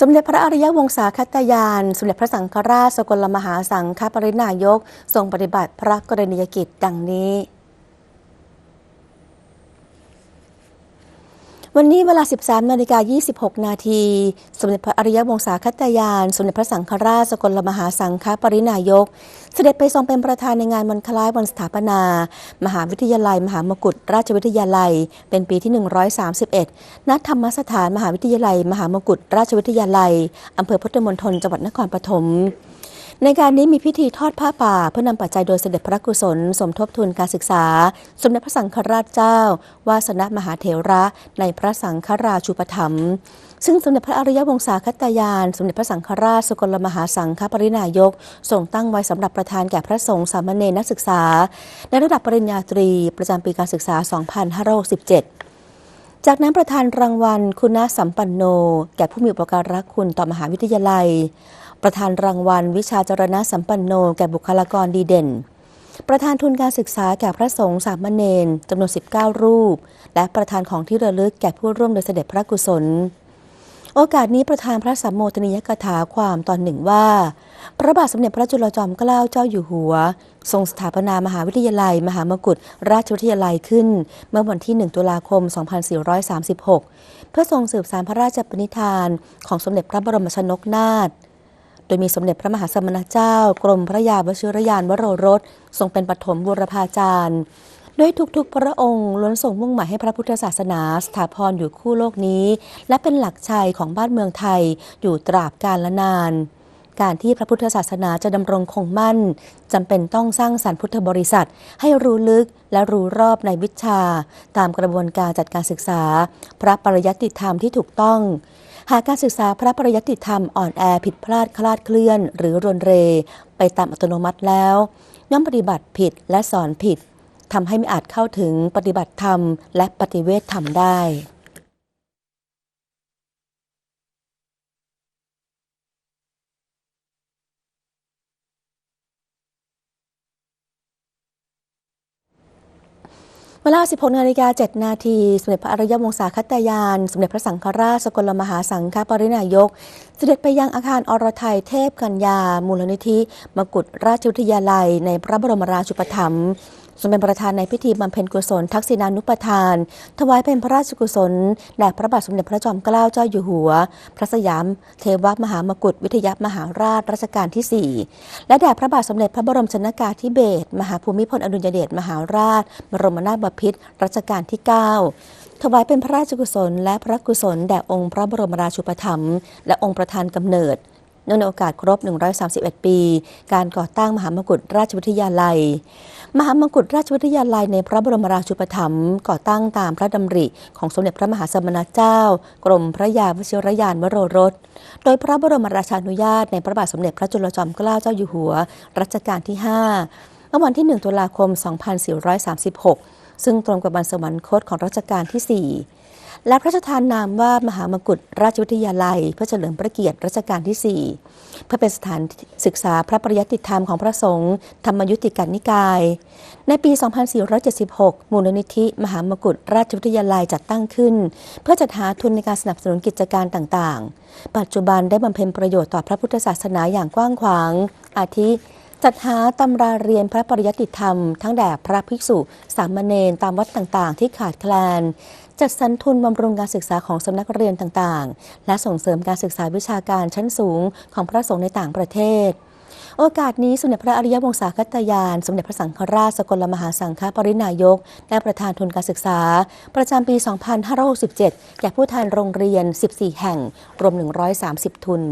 สมเด็จพระอริยวงศาคตยาน สมเด็จพระสังฆราชสกลมหาสังฆปรินายก ทรงปฏิบัติพระกรณียกิจดังนี้ วันนี้เวลา 13 นาฬิกา 26 นาที สมเด็จพระอริยวงศาคตยาน สมเด็จพระสังฆราชสกลมหาสังฆปรินายก เสด็จไปทรงเป็นประธานในงานวันคล้ายวันสถาปนา มหาวิทยาลัย มหามกุฏราชวิทยาลัย เป็นปีที่ 131 ณ ธรรมสถานมหาวิทยาลัย มหามกุฏราชวิทยาลัย อำเภอพุทธมณฑลจังหวัดนครปฐม ในการนี้มีพิธีทอดผ้าป่า เพื่อนำปัจจัยโดยเสด็จพระกุศล สมทบทุนการศึกษา สมเด็จพระสังฆราชเจ้า วาสนมหาเถระในพระสังฆราชูปถัมภ์ซึ่งสมเด็จพระอริยวงศาคตยาน สมเด็จพระสังฆราชสกลมหาสังฆปรินายกทรงตั้งไว้สำหรับประทานแก่พระสงฆ์สามเณรนักศึกษา ในระดับปริญญาตรีประจำปีการศึกษา 2567จากนั้นประธานรางวัลคุณสัมปันโน แก่ผู้มีอุปการะคุณต่อมหาวิทยาลัย ประธานรางวัล วิชาจรณะสัมปันโนแก่บุคลากรดีเด่น ประธานทุนการศึกษาแก่พระสงฆ์สามเณรจำนวน 19 รูป และประธานของที่ระลึกแก่ผู้ร่วมโดยเสด็จพระกุศล โอกาสนี้ประธานพระสัมโมทนียกถาความตอนหนึ่งว่า พระบาทสมเด็จพระจุลจอมเกล้าเจ้าอยู่หัว ทรงสถาปนามหาวิทยาลัย มหามกุฏราชวิทยาลัยขึ้น เมื่อวันที่ 1 ตุลาคม 2436 เพื่อทรงสืบสานพระราชปณิธานของสมเด็จพระบรมชนกนาถ โดยมีสมเด็จพระมหาสมณเจ้า กรมพระยาวชิรยานวโรรส ทรงเป็นปฐมบูรพาจารย์ด้วยทุกๆ พระองค์ล้วนส่งมุ่งหมายให้พระพุทธศาสนาสถาพรอยู่คู่โลกนี้ และเป็นหลักชัยของบ้านเมืองไทยอยู่ตราบกาลนาน การที่พระพุทธศาสนาจะดำรงคงมั่นจำเป็นต้องสร้างสรรค์พุทธบริษัท ให้รู้ลึกและรู้รอบในวิชา ตามกระบวนการจัดการศึกษา พระปริยัติธรรมที่ถูกต้อง หากการศึกษาพระปริยัติธรรมอ่อนแอผิดพลาดคลาดเคลื่อน หรือรนเร ไปตามอัตโนมัติแล้วย่อมปฏิบัติผิดและสอนผิดทำให้ไม่อาจเข้าถึงปฏิบัติธรรม และปฏิเวทธรรมได้ เวลา 16 นาฬิกา 7 นาที สมเด็จพระอริยวงศาคตยาน สมเด็จพระสังฆราช สกลมหาสังฆปรินายก เสด็จไปยังอาคารอรไทยเทพกัญญา มูลนิธิ มกุฎราชวิทยาลัย ในพระบรมราชูปถัมภ์ ทรงเป็นประธานในพิธีบำเพ็ญกุศลทักษิณานุปทาน ถวายเป็นพระราชกุศลแด่พระบาทสมเด็จพระจอมเกล้าเจ้าอยู่หัว พระสยาม เทวมหามกุฏวิทยามหาราชรัชกาลที่ 4 และแด่พระบาทสมเด็จพระบรมชนกาธิเบศรมหาภูมิพลอดุลยเดชมหาราช บรมนาถบพิตรรัชกาลที่ 9ถวายเป็นพระราชกุศลและพระกุศลแด่องค์พระบรมราชูปถัมภ์และองค์ประธานกำเนิด เนื่องในโอกาสครบ 131 ปี การก่อตั้งมหามกุฏราชวิทยาลัย มหามกุฏราชวิทยาลัยในพระบรมราชูปถัมภ์ก่อตั้งตามพระดำริของสมเด็จพระมหาสมณเจ้า กรมพระยาวชิรยานวโรรส โดยพระบรมราชานุญาตในพระบาทสมเด็จพระจุลจอมเกล้าเจ้าอยู่หัว รัชกาลที่ 5เมื่อวันที่ 1 ตุลาคม 2436 ซึ่งตรงกับวันสวรรคตของรัชกาลที่ 4 และพระราชทานนามว่ามหามกุฏราชวิทยาลัย เพื่อเฉลิมพระเกียรติรัชกาลที่ 4 เพื่อเป็นสถานศึกษาพระปริยัติธรรมของพระสงฆ์ธรรมยุติกันนิกาย ในปี 2476 มูลนิธิ มหามกุฏราชวิทยาลัยจัดตั้งขึ้น เพื่อจัดหาทุนในการสนับสนุนกิจการต่างๆ ปัจจุบันได้บำเพ็ญประโยชน์ต่อพระพุทธศาสนาอย่างกว้างขวาง อาทิ จัดหาตำราเรียนพระปริยัติธรรม ทั้งแด่พระภิกษุ สามเณรตามวัดต่างๆ ที่ขาดแคลน จัดสรรทุนบำรุงการศึกษาของสำนักเรียนต่างๆ และส่งเสริมการศึกษาวิชาการชั้นสูงของพระสงฆ์ในต่างประเทศ โอกาสนี้สมเด็จพระอริยวงศาคตยาน สมเด็จพระสังฆราชสกลมหาสังฆปรินายกและประธานทุนการศึกษา ประจำปี 2567แก่ผู้แทนโรงเรียน 14 แห่ง รวม 130 ทุน